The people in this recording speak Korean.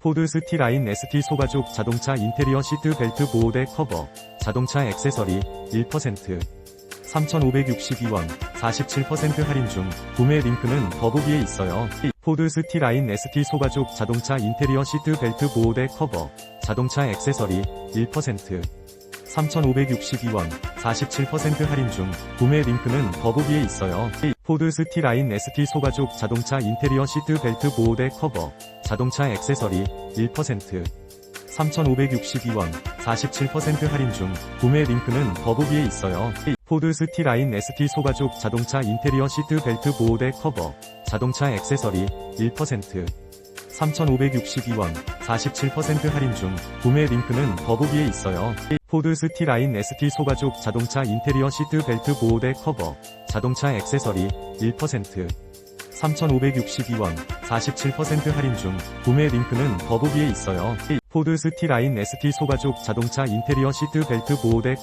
포드 스티라인 ST 소가죽 자동차 인테리어 시트 벨트 보호대 커버, 자동차 액세서리 1%, 3,562원, 47% 할인 중, 구매 링크는 더보기에 있어요. 포드 스티라인 ST 소가죽 자동차 인테리어 시트 벨트 보호대 커버, 자동차 액세서리 1%, 3,562원, 47% 할인 중, 구매 링크는 더보기에 있어요. 포드 스티라인 ST 소가죽 자동차 인테리어 시트 벨트 보호대 커버, 자동차 액세서리 1%, 3,562원, 47% 할인 중, 구매 링크는 더보기에 있어요. 포드 스티라인 ST 소가죽 자동차 인테리어 시트 벨트 보호대 커버, 자동차 액세서리 1%, 3,562원, 47% 할인 중, 구매 링크는 더보기에 있어요. 포드 스티라인 ST 소가죽 자동차 인테리어 시트 벨트 보호대 커버, 자동차 액세서리 1%, 3,562원, 47% 할인 중, 구매 링크는 더보기에 있어요. 포드 스티라인 ST 소가죽 자동차 인테리어 시트 벨트 보호대 커